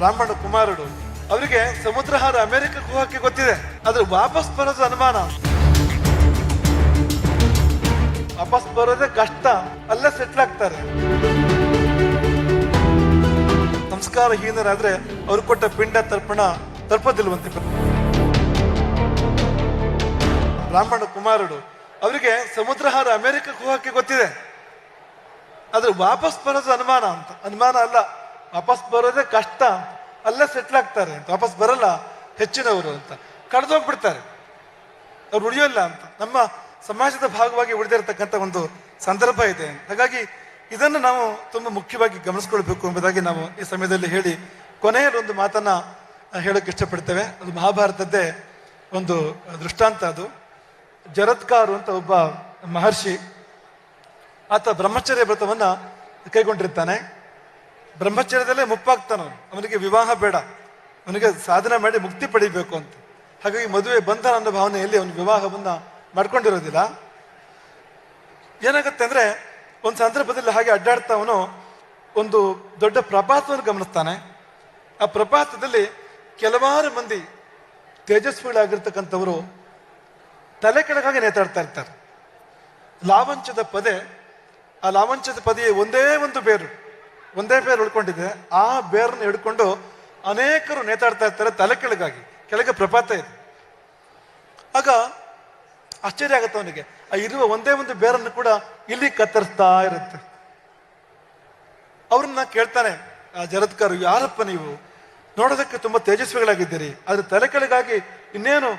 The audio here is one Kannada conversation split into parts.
ಬ್ರಾಹ್ಮಣ ಕುಮಾರುಡು ಅವರಿಗೆ ಸಮುದ್ರ ಹಾರ ಅಮೆರಿಕಕ್ಕೆ ಹೋಗಕ್ಕೆ ಗೊತ್ತಿದೆ. ಆದ್ರೆ ವಾಪಸ್ ಬರೋದು ಅನುಮಾನ. ವಾಪಸ್ ಬರೋದೇ ಕಷ್ಟ, ಅಲ್ಲೇ ಸೆಟ್ಲ್ ಆಗ್ತಾರೆ. ಸಂಸ್ಕಾರಹೀನರಾದ್ರೆ ಅವ್ರು ಕೊಟ್ಟ ಪಿಂಡ, ತರ್ಪಣ, ತರ್ಪದಿಲ್ವಂತೆ ರಾಮಣ್ಣ ಕುಮಾರುಡು ಅವರಿಗೆ ಸಮುದ್ರ ಹಾರ ಅಮೆರಿಕಕ್ಕೆ ಹೋಗಕ್ಕೆ ಗೊತ್ತಿದೆ. ಆದ್ರೆ ವಾಪಸ್ ಬರೋದು ಅನುಮಾನ ಅಂತ. ಅನುಮಾನ ಅಲ್ಲ. ವಾಪಸ್ ಬರೋದೇ ಕಷ್ಟ. ಅಲ್ಲೇ ಸೆಟ್ಲ್ ಆಗ್ತಾರೆ ಅಂತ. ವಾಪಸ್ ಬರಲ್ಲ, ಹೆಚ್ಚಿನವರು ಅಂತ. ಕಳೆದೋಗ್ಬಿಡ್ತಾರೆ ಅವ್ರು ಉಳಿಯೋಲ್ಲ ಅಂತ. ನಮ್ಮ ಸಮಾಜದ ಭಾಗವಾಗಿ ಉಳಿದಿರತಕ್ಕಂಥ ಒಂದು ಸಂದರ್ಭ ಇದೆ. ಹಾಗಾಗಿ ಇದನ್ನು ನಾವು ತುಂಬ ಮುಖ್ಯವಾಗಿ ಗಮನಿಸ್ಕೊಳ್ಬೇಕು ಎಂಬುದಾಗಿ ನಾವು ಈ ಸಮಯದಲ್ಲಿ ಹೇಳಿ ಕೊನೆಯಲ್ಲಿ ಒಂದು ಮಾತನ್ನ ಹೇಳೋಕೆ ಇಷ್ಟಪಡ್ತೇವೆ. ಅದು ಮಹಾಭಾರತದ್ದೇ ಒಂದು ದೃಷ್ಟಾಂತ ಅದು. ಜರತ್ಕಾರು ಅಂತ ಒಬ್ಬ ಮಹರ್ಷಿ ಆತ ಬ್ರಹ್ಮಚರ್ಯ ವ್ರತವನ್ನ ಕೈಗೊಂಡಿರ್ತಾನೆ. ಬ್ರಹ್ಮಚರ್ಯದಲ್ಲೇ ಮುಪ್ಪಾಗ್ತಾನ ಅವನು. ಅವನಿಗೆ ವಿವಾಹ ಬೇಡ. ಅವನಿಗೆ ಸಾಧನೆ ಮಾಡಿ ಮುಕ್ತಿ ಪಡಿಬೇಕು ಅಂತ. ಹಾಗಾಗಿ ಮದುವೆ ಬಂಧನ ಅನ್ನೋ ಭಾವನೆಯಲ್ಲಿ ಅವನು ವಿವಾಹವನ್ನ ಮಾಡ್ಕೊಂಡಿರೋದಿಲ್ಲ. ಏನಾಗುತ್ತೆ ಅಂದ್ರೆ, ಒಂದು ಸಂದರ್ಭದಲ್ಲಿ ಹಾಗೆ ಅಡ್ಡಾಡ್ತಾ ಅವನು ಒಂದು ದೊಡ್ಡ ಪ್ರಪಾತವನ್ನು ಗಮನಿಸ್ತಾನೆ. ಆ ಪ್ರಪಾತದಲ್ಲಿ ಕೆಲವಾರು ಮಂದಿ ತೇಜಸ್ವಿಗಳಾಗಿರ್ತಕ್ಕಂಥವರು ತಲೆ ಕೆಳಗಾಗಿ ನೇತಾಡ್ತಾ ಇರ್ತಾರೆ. ಲಾವಂಚದ ಪದೆ, ಆ ಲಾವಂಚದ ಪದೆಯ ಒಂದೇ ಒಂದು ಬೇರು. ಒಂದೇ ಬೇರು ಉಳ್ಕೊಂಡಿದೆ. ಆ ಬೇರನ್ನು ಹಿಡ್ಕೊಂಡು ಅನೇಕರು ನೇತಾಡ್ತಾ ಇರ್ತಾರೆ ತಲೆ ಕೆಳಗಾಗಿ. ಕೆಳಗೆ ಪ್ರಪಾತ ಇದೆ. ಆಗ ಆಶ್ಚರ್ಯ ಆಗುತ್ತೆ ಅವನಿಗೆ. ಆ ಇರುವ ಒಂದೇ ಒಂದು ಬೇರನ್ನು ಕೂಡ ಇಲ್ಲಿ ಕತ್ತರಿಸ್ತಾ ಇರುತ್ತೆ. ಅವ್ರನ್ನ ಕೇಳ್ತಾನೆ, ಆ ಜರತ್ಕಾರು, ಯಾರಪ್ಪ ನೀವು? ನೋಡೋದಕ್ಕೆ ತುಂಬಾ ತೇಜಸ್ವಿಗಳಾಗಿದ್ದೀರಿ. ಆದ್ರೆ ತಲೆ ಕೆಳಗಾಗಿ ಇನ್ನೇನು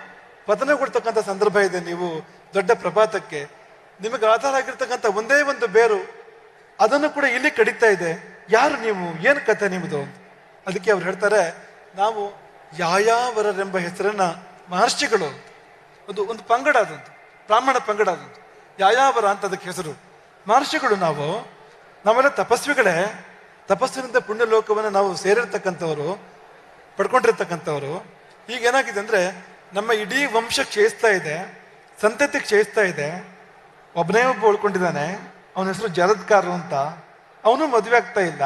ಪತನಗೊಳ್ತಕ್ಕಂಥ ಸಂದರ್ಭ ಇದೆ ನೀವು ದೊಡ್ಡ ಪ್ರಪಾತಕ್ಕೆ. ನಿಮಗೆ ಆಧಾರ ಆಗಿರ್ತಕ್ಕಂಥ ಒಂದೇ ಒಂದು ಬೇರು ಅದನ್ನು ಕೂಡ ಇಲ್ಲಿ ಕಡಿತಾ ಇದೆ. ಯಾರು ನೀವು? ಏನು ಕಥೆ ನಿಮ್ಮದು ಅದಕ್ಕೆ ಅವ್ರು ಹೇಳ್ತಾರೆ, ನಾವು ಯಾಯಾವರರೆಂಬ ಹೆಸರನ್ನ ಮಹರ್ಷಿಗಳು ಒಂದು ಒಂದು ಪಂಗಡ ಅದಂತು ಬ್ರಾಹ್ಮಣ ಪಂಗಡ ಅದಂತು ಯಾಯಾವರ ಅಂತ ಅದಕ್ಕೆ ಹೆಸರು. ಮಹರ್ಷಿಗಳು ನಾವು ನಾವೆಲ್ಲ ತಪಸ್ವಿಗಳೇ, ತಪಸ್ಸಿನಿಂದ ಪುಣ್ಯ ಲೋಕವನ್ನು ನಾವು ಸೇರಿರ್ತಕ್ಕಂಥವರು, ಪಡ್ಕೊಂಡಿರ್ತಕ್ಕಂಥವ್ರು. ಈಗ ಏನಾಗಿದೆ ಅಂದ್ರೆ, ನಮ್ಮ ಇಡೀ ವಂಶ ಕ್ಷಯಿಸ್ತಾ ಇದೆ, ಸಂತತಿ ಕ್ಷಯಿಸ್ತಾ ಇದೆ ಒಬ್ಬನೇ ಒಬ್ಬ ಉಳ್ಕೊಂಡಿದ್ದಾನೆ. ಅವನ ಹೆಸರು ಜರದ್ಕಾರು ಅಂತ. ಅವನು ಮದುವೆ ಆಗ್ತಾ ಇಲ್ಲ.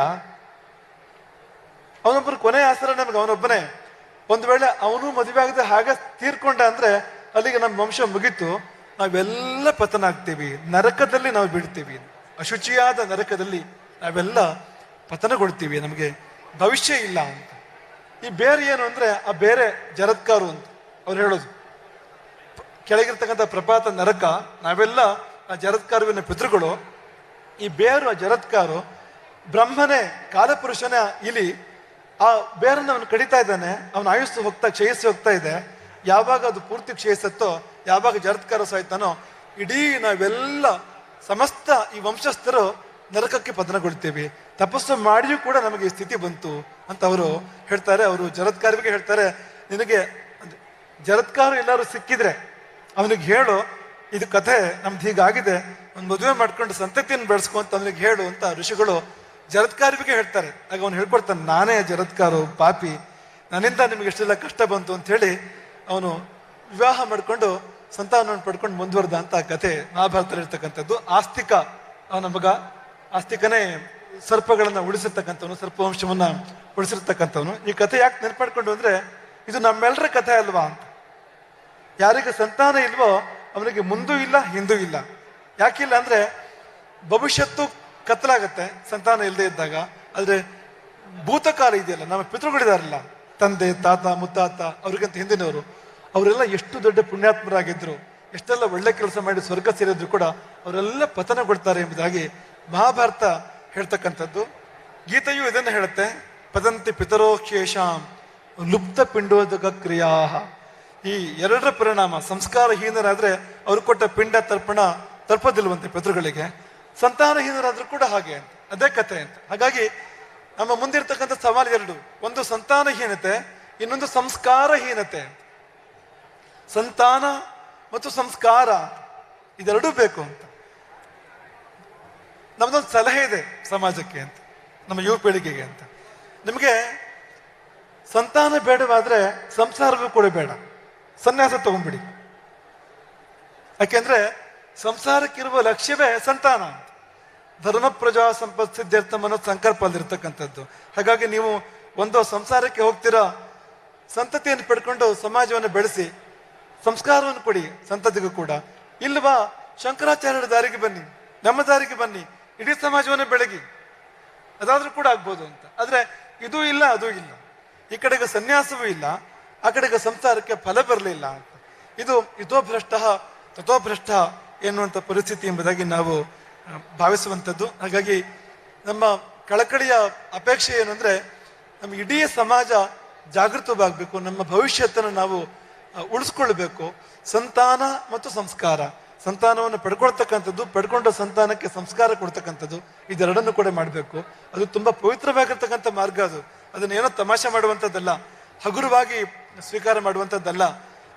ಅವನೊಬ್ಬರು ಕೊನೆ ಆಸರ ನಮ್ಗೆ, ಅವನೊಬ್ಬನೇ. ಒಂದು ವೇಳೆ ಅವನು ಮದುವೆ ಆಗದೆ ಹಾಗೆ ತೀರ್ಕೊಂಡ ಅಂದ್ರೆ ಅಲ್ಲಿಗೆ ನಮ್ಮ ವಂಶ ಮುಗಿತು. ನಾವೆಲ್ಲ ಪತನ ಆಗ್ತೀವಿ ನರಕದಲ್ಲಿ ನಾವು ಬಿಡ್ತೀವಿ ಅಶುಚಿಯಾದ ನರಕದಲ್ಲಿ ನಾವೆಲ್ಲ ಪತನಗೊಳ್ತೀವಿ. ನಮಗೆ ಭವಿಷ್ಯ ಇಲ್ಲ ಅಂತ. ಈ ಬೇರೆ ಏನು ಅಂದ್ರೆ, ಆ ಬೇರೆ ಜರತ್ಕಾರು ಅಂತ ಅವ್ರು ಹೇಳೋದು. ಕೆಳಗಿರ್ತಕ್ಕಂಥ ಪ್ರಪಾತ ನರಕ, ನಾವೆಲ್ಲ ಆ ಜರತ್ಕಾರುವಿನ ಪಿತೃಗಳು. ಈ ಬೇರು ಆ ಜರತ್ಕಾರು, ಬ್ರಹ್ಮನೇ, ಕಾಲಪುರುಷನ ಇಲಿ, ಆ ಬೇರನ್ನು ಅವನು ಕಡಿತಾ ಇದ್ದಾನೆ, ಅವನ ಆಯುಸ್ಸು ಹೋಗ್ತಾ ಕ್ಷಯಿಸಿ ಹೋಗ್ತಾ ಇದೆ. ಯಾವಾಗ ಅದು ಪೂರ್ತಿ ಕ್ಷಯಿಸತ್ತೋ ಯಾವಾಗ ಜರತ್ಕಾರ ಸಾಯ್ತಾನೋ, ಇಡೀ ನಾವೆಲ್ಲ ಸಮಸ್ತ ಈ ವಂಶಸ್ಥರು ನರಕಕ್ಕೆ ಪತನಗೊಳ್ತೀವಿ. ತಪಸ್ಸು ಮಾಡಿಯೂ ಕೂಡ ನಮಗೆ ಈ ಸ್ಥಿತಿ ಬಂತು ಅಂತ ಅವರು ಹೇಳ್ತಾರೆ. ಅವರು ಜರತ್ಕಾರಿಗೆ ಹೇಳ್ತಾರೆ, ನಿನಗೆ ಜರತ್ಕಾರ ಎಲ್ಲರೂ ಸಿಕ್ಕಿದ್ರೆ, ಅವನಿಗೆ ಹೇಳು ಇದು ಕಥೆ ನಮ್ದು ಹೀಗಾಗಿದೆ. ಒಂದು ಮದುವೆ ಮಾಡ್ಕೊಂಡು ಸಂತತಿಯನ್ನು ಬೆಳೆಸ್ಕೊ ಅಂತ ಅವನಿಗೆ ಹೇಳು ಅಂತ ಋಷಿಗಳು ಜರತ್ಕಾರಿಗೆ ಹೇಳ್ತಾರೆ. ಆಗ ಅವನು ಹೇಳ್ಕೊಡ್ತಾನೆ, ನಾನೇ ಜರತ್ಕಾರು, ಪಾಪಿ. ನನ್ನಿಂದ ನಿಮಗೆ ಎಷ್ಟೆಲ್ಲ ಕಷ್ಟ ಬಂತು ಅಂತ ಹೇಳಿ ಅವನು ವಿವಾಹ ಮಾಡಿಕೊಂಡು ಸಂತಾನವನ್ನು ಪಡ್ಕೊಂಡು ಮುಂದುವರೆದ ಅಂತ ಕಥೆ ಮಹಾಭಾರತದಲ್ಲಿರ್ತಕ್ಕಂಥದ್ದು ಆಸ್ತಿಕ, ಅವನ ಮಗ ಆಸ್ತಿಕನೇ ಸರ್ಪಗಳನ್ನ ಉಳಿಸಿರ್ತಕ್ಕಂಥವನು, ಸರ್ಪವಂಶವನ್ನು ಉಳಿಸಿರ್ತಕ್ಕಂಥವನು. ಈ ಕಥೆ ಯಾಕೆ ನೆನ್ಪಾಡ್ಕೊಂಡು ಅಂದರೆ, ಇದು ನಮ್ಮೆಲ್ಲರ ಕಥೆ ಅಲ್ವಾ ಅಂತ. ಯಾರಿಗೆ ಸಂತಾನ ಇಲ್ವೋ ಅವನಿಗೆ ಮುಂದೂ ಇಲ್ಲ, ಹಿಂದೂ ಇಲ್ಲ. ಯಾಕಿಲ್ಲ ಅಂದ್ರೆ ಭವಿಷ್ಯತ್ತು ಕತ್ತಲಾಗತ್ತೆ, ಸಂತಾನ ಇಲ್ಲದೆ ಇದ್ದಾಗ. ಆದ್ರೆ ಭೂತಕಾಲ ಇದೆಯಲ್ಲ, ನಮ್ಮ ಪಿತೃಗಳಿದಾರಲ್ಲ, ತಂದೆ, ತಾತ, ಮುತ್ತಾತ, ಅವ್ರಿಗಂತ ಹಿಂದಿನವರು, ಅವರೆಲ್ಲ ಎಷ್ಟು ದೊಡ್ಡ ಪುಣ್ಯಾತ್ಮರಾಗಿದ್ರು, ಎಷ್ಟೆಲ್ಲ ಒಳ್ಳೆ ಕೆಲಸ ಮಾಡಿ ಸ್ವರ್ಗ ಸೇರಿದ್ರು ಕೂಡ ಅವರೆಲ್ಲ ಪತನಗೊಳ್ತಾರೆ ಎಂಬುದಾಗಿ ಮಹಾಭಾರತ ಹೇಳ್ತಕ್ಕಂಥದ್ದು. ಗೀತೆಯು ಇದನ್ನು ಹೇಳುತ್ತೆ, ಪದಂತಿ ಪಿತರೋಕ್ಷೇಶಾಂ ಲುಪ್ತ ಪಿಂಡೋದಕ ಕ್ರಿಯಾ. ಈ ಎರಡರ ಪರಿಣಾಮ ಸಂಸ್ಕಾರಹೀನರಾದ್ರೆ ಅವರು ಕೊಟ್ಟ ಪಿಂಡ, ತರ್ಪಣ ತಲುಪದಿಲ್ವಂತೆ ಪಿತೃಗಳಿಗೆ. ಸಂತಾನಹೀನರಾದ್ರೂ ಕೂಡ ಹಾಗೆ ಅಂತ, ಅದೇ ಕಥೆ ಅಂತ. ಹಾಗಾಗಿ ನಮ್ಮ ಮುಂದಿರ್ತಕ್ಕಂಥ ಸವಾಲು ಎರಡು. ಒಂದು ಸಂತಾನಹೀನತೆ, ಇನ್ನೊಂದು ಸಂಸ್ಕಾರಹೀನತೆ ಸಂತಾನ ಮತ್ತು ಸಂಸ್ಕಾರ, ಇದೆರಡೂ ಬೇಕು ಅಂತ. ನಮ್ದೊಂದು ಸಲಹೆ ಇದೆ ಸಮಾಜಕ್ಕೆ ಅಂತ, ನಮ್ಮ ಯುವ ಪೀಳಿಗೆಗೆ ಅಂತ. ನಿಮಗೆ ಸಂತಾನ ಬೇಡವಾದ್ರೆ ಸಂಸಾರವೂ ಕೂಡ ಬೇಡ. ಸನ್ಯಾಸ ತಗೊಂಡ್ಬಿಡಿ. ಯಾಕೆಂದ್ರೆ ಸಂಸಾರಕ್ಕಿರುವ ಲಕ್ಷ್ಯವೇ ಸಂತಾನ ಧರ್ಮ ಪ್ರಜಾ ಸಂಪತ್ ಸಿದ್ಧಾರ್ಥ ಅನ್ನೋ ಸಂಕಲ್ಪ ಅಲ್ಲಿರ್ತಕ್ಕಂಥದ್ದು. ಹಾಗಾಗಿ ನೀವು ಒಂದು ಸಂಸಾರಕ್ಕೆ ಹೋಗ್ತೀರಾ, ಸಂತತಿಯನ್ನು ಪಡ್ಕೊಂಡು ಸಮಾಜವನ್ನು ಬೆಳೆಸಿ, ಸಂಸ್ಕಾರವನ್ನು ಕೊಡಿ ಸಂತತಿಗೂ ಕೂಡ. ಇಲ್ವಾ, ಶಂಕರಾಚಾರ್ಯರ ದಾರಿಗೆ ಬನ್ನಿ, ನಮ್ಮ ದಾರಿಗೆ ಬನ್ನಿ, ಇಡೀ ಸಮಾಜವನ್ನು ಬೆಳಗಿ. ಅದಾದ್ರೂ ಕೂಡ ಆಗ್ಬೋದು ಅಂತ. ಆದರೆ ಇದೂ ಇಲ್ಲ, ಅದು ಇಲ್ಲ. ಈ ಕಡೆಗೆ ಸನ್ಯಾಸವೂ ಇಲ್ಲ. ಆ ಕಡೆಗೆ ಸಂಸಾರಕ್ಕೆ ಫಲ ಬರಲಿಲ್ಲ ಅಂತ. ಇದು ತಥೋ ಭ್ರಷ್ಟ ಎನ್ನುವಂಥ ಪರಿಸ್ಥಿತಿ ಎಂಬುದಾಗಿ ನಾವು ಭಾವಿಸುವಂಥದ್ದು. ಹಾಗಾಗಿ ನಮ್ಮ ಕಳಕಳಿಯ ಅಪೇಕ್ಷೆ ಏನು ಅಂದರೆ, ನಮ್ಮ ಇಡೀ ಸಮಾಜ ಜಾಗೃತವಾಗಬೇಕು, ನಮ್ಮ ಭವಿಷ್ಯತನ್ನು ನಾವು ಉಳಿಸ್ಕೊಳ್ಬೇಕು. ಸಂತಾನ ಮತ್ತು ಸಂಸ್ಕಾರ. ಸಂತಾನವನ್ನು ಪಡ್ಕೊಳ್ತಕ್ಕಂಥದ್ದು, ಪಡ್ಕೊಂಡ ಸಂತಾನಕ್ಕೆ ಸಂಸ್ಕಾರ ಕೊಡ್ತಕ್ಕಂಥದ್ದು, ಇದೆರಡನ್ನು ಕೂಡ ಮಾಡಬೇಕು. ಅದು ತುಂಬ ಪವಿತ್ರವಾಗಿರ್ತಕ್ಕಂಥ ಮಾರ್ಗ ಅದು. ಅದನ್ನೇನೋ ತಮಾಷೆ ಮಾಡುವಂಥದ್ದಲ್ಲ. ಹಗುರವಾಗಿ ಸ್ವೀಕಾರ ಮಾಡುವಂಥದ್ದಲ್ಲ.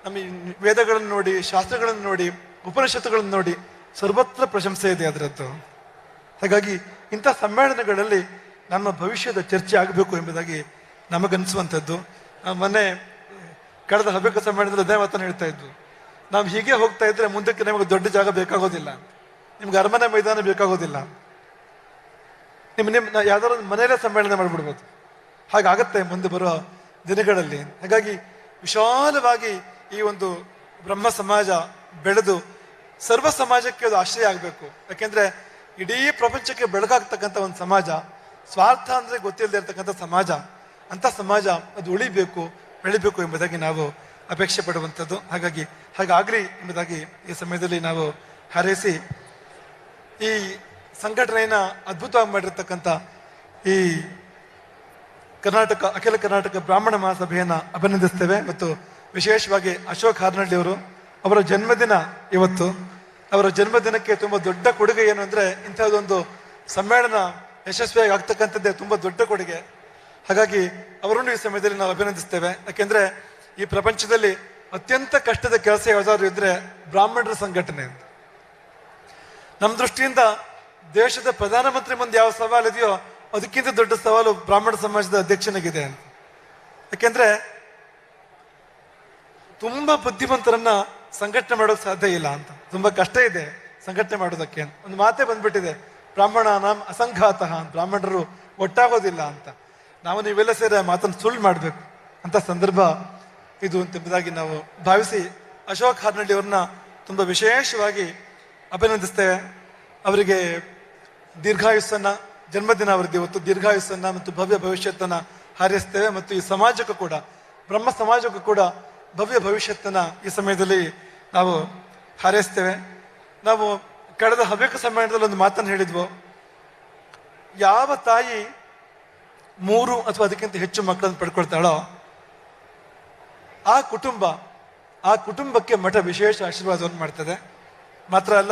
ನಮ್ಮ ವೇದಗಳನ್ನು ನೋಡಿ, ಶಾಸ್ತ್ರಗಳನ್ನು ನೋಡಿ, ಉಪನಿಷತ್ತುಗಳನ್ನು ನೋಡಿ ಸರ್ವತ್ರ ಪ್ರಶಂಸೆ ಇದೆ ಅದರದ್ದು. ಹಾಗಾಗಿ ಇಂಥ ಸಮ್ಮೇಳನಗಳಲ್ಲಿ ನಮ್ಮ ಭವಿಷ್ಯದ ಚರ್ಚೆ ಆಗಬೇಕು ಎಂಬುದಾಗಿ ನಮಗನ್ನಿಸುವಂಥದ್ದು. ಮೊನ್ನೆ ಕಳೆದ ಹಬ್ಬಕ್ಕೆ ಸಮ್ಮೇಳನದಲ್ಲಿ ಅದೇ ಮಾತನ್ನು ಹೇಳ್ತಾ ಇದ್ದು ನಾವು ಹೀಗೆ ಹೋಗ್ತಾ ಇದ್ರೆ ಮುಂದಕ್ಕೆ ನಮಗೆ ದೊಡ್ಡ ಜಾಗ ಬೇಕಾಗೋದಿಲ್ಲ. ನಿಮ್ಗೆ ಅರಮನೆ ಮೈದಾನ ಬೇಕಾಗೋದಿಲ್ಲ. ನಿಮ್ಮ ನಿಮ್ಮ, ಯಾವ್ದಾದ್ರು ಮನೆಯಲ್ಲೇ ಸಮ್ಮೇಳನ ಮಾಡಿಬಿಡ್ಬೋದು. ಹಾಗಾಗತ್ತೆ ಮುಂದೆ ಬರುವ ದಿನಗಳಲ್ಲಿ. ಹಾಗಾಗಿ ವಿಶಾಲವಾಗಿ ಈ ಒಂದು ಬ್ರಹ್ಮ ಸಮಾಜ ಬೆಳೆದು ಸರ್ವ ಸಮಾಜಕ್ಕೆ ಅದು ಆಶ್ರಯ ಆಗಬೇಕು. ಯಾಕೆಂದ್ರೆ ಇಡೀ ಪ್ರಪಂಚಕ್ಕೆ ಬೆಳಕಾಗ್ತಕ್ಕಂಥ ಒಂದು ಸಮಾಜ, ಸ್ವಾರ್ಥ ಅಂದರೆ ಗೊತ್ತಿಲ್ಲದೆ ಇರತಕ್ಕಂಥ ಸಮಾಜ, ಅಂಥ ಸಮಾಜ ಅದು ಉಳಿಬೇಕು, ಬೆಳಿಬೇಕು ಎಂಬುದಾಗಿ ನಾವು ಅಪೇಕ್ಷೆ ಪಡುವಂಥದ್ದು. ಹಾಗಾಗಿ ಹಾಗಾಗ್ಲಿ ಎಂಬುದಾಗಿ ಈ ಸಮಯದಲ್ಲಿ ನಾವು ಹಾರೈಸಿ ಈ ಸಂಘಟನೆಯನ್ನು ಅದ್ಭುತವಾಗಿ ಮಾಡಿರ್ತಕ್ಕಂಥ ಈ ಕರ್ನಾಟಕ, ಅಖಿಲ ಕರ್ನಾಟಕ ಬ್ರಾಹ್ಮಣ ಮಹಾಸಭೆಯನ್ನು ಅಭಿನಂದಿಸ್ತೇವೆ ಮತ್ತು ವಿಶೇಷವಾಗಿ ಅಶೋಕ್ ಹಾರ್ನಳ್ಳಿ ಅವರು ಅವರ ಜನ್ಮದಿನ ಇವತ್ತು. ಅವರ ಜನ್ಮದಿನಕ್ಕೆ ತುಂಬ ದೊಡ್ಡ ಕೊಡುಗೆ ಏನು ಅಂದರೆ ಇಂಥದ್ದೊಂದು ಸಮ್ಮೇಳನ ಯಶಸ್ವಿಯಾಗಿ ಆಗ್ತಕ್ಕಂಥದ್ದೇ ತುಂಬ ದೊಡ್ಡ ಕೊಡುಗೆ. ಹಾಗಾಗಿ ಅವರನ್ನು ಈ ಸಮಯದಲ್ಲಿ ನಾವು ಅಭಿನಂದಿಸ್ತೇವೆ. ಯಾಕೆಂದರೆ ಈ ಪ್ರಪಂಚದಲ್ಲಿ ಅತ್ಯಂತ ಕಷ್ಟದ ಕೆಲಸ ಯಾವುದಾದ್ರು ಇದ್ರೆ ಬ್ರಾಹ್ಮಣರ ಸಂಘಟನೆ ನಮ್ಮ ದೃಷ್ಟಿಯಿಂದ ದೇಶದ ಪ್ರಧಾನಮಂತ್ರಿ ಮುಂದೆ ಯಾವ ಸವಾಲು ಇದೆಯೋ ಅದಕ್ಕಿಂತ ದೊಡ್ಡ ಸವಾಲು ಬ್ರಾಹ್ಮಣ ಸಮಾಜದ ಅಧ್ಯಕ್ಷನಾಗಿದೆ ಅಂತ. ಯಾಕೆಂದ್ರೆ ತುಂಬಾ ಬುದ್ಧಿವಂತರನ್ನ ಸಂಘಟನೆ ಮಾಡೋಕೆ ಸಾಧ್ಯ ಇಲ್ಲ ಅಂತ. ತುಂಬಾ ಕಷ್ಟ ಇದೆ ಸಂಘಟನೆ ಮಾಡೋದಕ್ಕೆ ಅಂತ. ಒಂದು ಮಾತೇ ಬಂದ್ಬಿಟ್ಟಿದೆ, ಬ್ರಾಹ್ಮಣ ನಾಮ್ ಅಸಂಘಾತ ಬ್ರಾಹ್ಮಣರು ಒಟ್ಟಾಗೋದಿಲ್ಲ ಅಂತ. ನಾವು ನೀವೆಲ್ಲ ಸೇರಿ ಮಾತನ್ನು ಸುಳ್ಳು ಮಾಡ್ಬೇಕು ಅಂತ ಸಂದರ್ಭ ಇದು ಎಂಬುದಾಗಿ ನಾವು ಭಾವಿಸಿ ಅಶೋಕ್ ಹಾರ್ನಳ್ಳಿ ಅವ್ರನ್ನ ತುಂಬಾ ವಿಶೇಷವಾಗಿ ಅಭಿನಂದಿಸ್ತೇವೆ. ಅವರಿಗೆ ದೀರ್ಘಾಯುಸ್ಸನ್ನ ಜನ್ಮದಿನ ವೃದ್ಧಿ ಇವತ್ತು ದೀರ್ಘಾಯುಸ್ಸನ್ನ ಮತ್ತು ಭವ್ಯ ಭವಿಷ್ಯತ್ತನ್ನ ಹಾರೈಸ್ತೇವೆ ಮತ್ತು ಈ ಸಮಾಜಕ್ಕೂ ಕೂಡ, ಬ್ರಹ್ಮ ಸಮಾಜಕ್ಕೂ ಕೂಡ ಭವ್ಯ ಭವಿಷ್ಯತ್ತನ್ನ ಈ ಸಮಯದಲ್ಲಿ ನಾವು ಹಾರೈಸ್ತೇವೆ. ನಾವು ಕಳೆದ ಹವ್ಯಕ ಸಮ್ಮೇಳನದಲ್ಲಿ ಒಂದು ಮಾತನ್ನು ಹೇಳಿದ್ವು. ಯಾವ ತಾಯಿ ಮೂರು ಅಥವಾ ಅದಕ್ಕಿಂತ ಹೆಚ್ಚು ಮಕ್ಕಳನ್ನು ಪಡ್ಕೊಳ್ತಾಳೋ, ಆ ಕುಟುಂಬ, ಆ ಕುಟುಂಬಕ್ಕೆ ಮಠ ವಿಶೇಷ ಆಶೀರ್ವಾದವನ್ನು ಮಾಡ್ತದೆ. ಮಾತ್ರ ಅಲ್ಲ,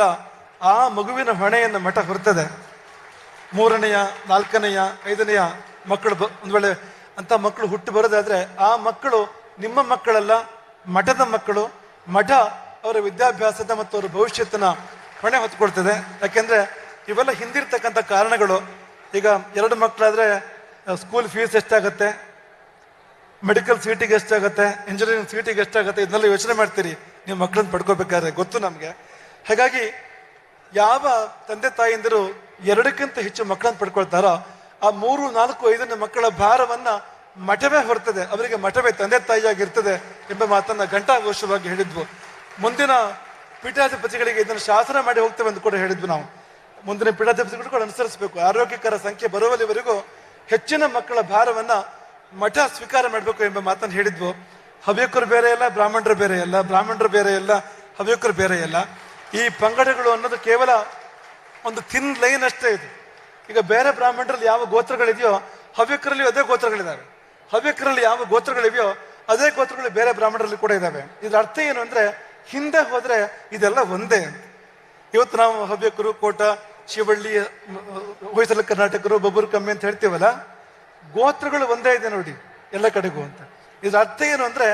ಆ ಮಗುವಿನ ಹೊಣೆಯನ್ನು ಮಠ ಹೊರ್ತದೆ. ಮೂರನೆಯ, ನಾಲ್ಕನೆಯ, ಐದನೆಯ ಮಕ್ಕಳು ಬ- ಒಂದ್ ವೇಳೆ ಅಂತ ಮಕ್ಕಳು ಹುಟ್ಟು ಬರೋದಾದ್ರೆ ಆ ಮಕ್ಕಳು ನಿಮ್ಮ ಮಕ್ಕಳಲ್ಲ, ಮಠದ ಮಕ್ಕಳು. ಮಠ ಅವರ ವಿದ್ಯಾಭ್ಯಾಸದ ಮತ್ತು ಅವರ ಭವಿಷ್ಯತನ ಹೊಣೆ ಹೊತ್ಕೊಳ್ತದೆ. ಯಾಕೆಂದ್ರೆ ಇವೆಲ್ಲ ಹಿಂದಿರ್ತಕ್ಕಂಥ ಕಾರಣಗಳು. ಈಗ ಎರಡು ಮಕ್ಕಳಾದ್ರೆ ಸ್ಕೂಲ್ ಫೀಸ್ ಎಷ್ಟಾಗತ್ತೆ? ಮೆಡಿಕಲ್ ಸೀಟಿಗೆ ಎಷ್ಟಾಗತ್ತೆ? ಇಂಜಿನಿಯರಿಂಗ್ ಸೀಟಿಗೆ ಎಷ್ಟಾಗತ್ತೆ? ಇದನ್ನೆಲ್ಲ ಯೋಚನೆ ಮಾಡ್ತೀರಿ. ನೀವು ಮಕ್ಕಳನ್ನ ಪಡ್ಕೋಬೇಕಾದ್ರೆ ಗೊತ್ತು ನಮಗೆ. ಹಾಗಾಗಿ ಯಾವ ತಂದೆ ತಾಯಿಂದರು ಎರಡಕ್ಕಿಂತ ಹೆಚ್ಚು ಮಕ್ಕಳನ್ನು ಪಡ್ಕೊಳ್ತಾರೋ, ಆ ಮೂರು, ನಾಲ್ಕು, ಐದನೇ ಮಕ್ಕಳ ಭಾರವನ್ನ ಮಠವೇ ಹೊರ್ತದೆ. ಅವರಿಗೆ ಮಠವೇ ತಂದೆ ತಾಯಿಯಾಗಿರ್ತದೆ ಎಂಬ ಮಾತನ್ನ ಘಂಟಾಘೋಷವಾಗಿ ಹೇಳಿದ್ವು. ಮುಂದಿನ ಪೀಠಾಧಿಪತಿಗಳಿಗೆ ಇದನ್ನು ಶಾಸನ ಮಾಡಿ ಹೋಗ್ತೇವೆ ಅಂತ ಕೂಡ ಹೇಳಿದ್ವು ನಾವು. ಮುಂದಿನ ಪೀಠಾಧಿಪತಿಗಳು ಕೂಡ ಅನುಸರಿಸಬೇಕು. ಆರೋಗ್ಯಕರ ಸಂಖ್ಯೆ ಬರುವಲ್ಲಿವರೆಗೂ ಹೆಚ್ಚಿನ ಮಕ್ಕಳ ಭಾರವನ್ನ ಮಠ ಸ್ವೀಕಾರ ಮಾಡಬೇಕು ಎಂಬ ಮಾತನ್ನು ಹೇಳಿದ್ವು. ಹವ್ಯಕರು ಬೇರೆ ಇಲ್ಲ ಬ್ರಾಹ್ಮಣರು ಬೇರೆ ಇಲ್ಲ ಬ್ರಾಹ್ಮಣರು ಬೇರೆ ಇಲ್ಲ ಹವ್ಯಕರು ಬೇರೆ ಅಲ್ಲ. ಈ ಪಂಗಡಗಳು ಅನ್ನೋದು ಕೇವಲ ಒಂದು ತಿನ್ ಲೈನ್ ಅಷ್ಟೇ ಇದು. ಈಗ ಬೇರೆ ಬ್ರಾಹ್ಮಣರಲ್ಲಿ ಯಾವ ಗೋತ್ರಗಳಿದೆಯೋ ಹವ್ಯಕರಲ್ಲಿ ಅದೇ ಗೋತ್ರಗಳಿದ್ದಾವೆ ಹವ್ಯಕರಲ್ಲಿ ಯಾವ ಗೋತ್ರಗಳಿವೆಯೋ ಅದೇ ಗೋತ್ರಗಳು ಬೇರೆ ಬ್ರಾಹ್ಮಣರಲ್ಲಿ ಕೂಡ ಇದ್ದಾವೆ ಇದರ ಅರ್ಥ ಏನು ಅಂದ್ರೆ ಹಿಂದೆ ಹೋದ್ರೆ ಇದೆಲ್ಲ ಒಂದೇ ಇವತ್ತು ನಾವು ಹವ್ಯಕರು, ಕೋಟ, ಶಿವಳ್ಳಿ ಹೊಯ್ಸಲ ಕರ್ನಾಟಕರು, ಬಬ್ಬರು ಕಮ್ಮಿ ಅಂತ ಹೇಳ್ತೀವಲ್ಲ, ಗೋತ್ರಗಳು ಒಂದೇ ಇದೆ ನೋಡಿ, ಎಲ್ಲ ಕಡೆಗೂ ಅಂತ. ಇದರ ಅರ್ಥ ಏನು ಅಂದ್ರೆ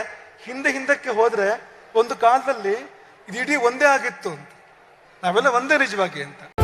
ಹಿಂದೆ ಹಿಂದಕ್ಕೆ ಹೋದ್ರೆ ಒಂದು ಕಾಲದಲ್ಲಿ ಇದು ಇಡೀ ಒಂದೇ ಆಗಿತ್ತು ಅಂತ. ನಾವೆಲ್ಲ ಒಂದೇ ನಿಜವಾಗಿ ಅಂತ.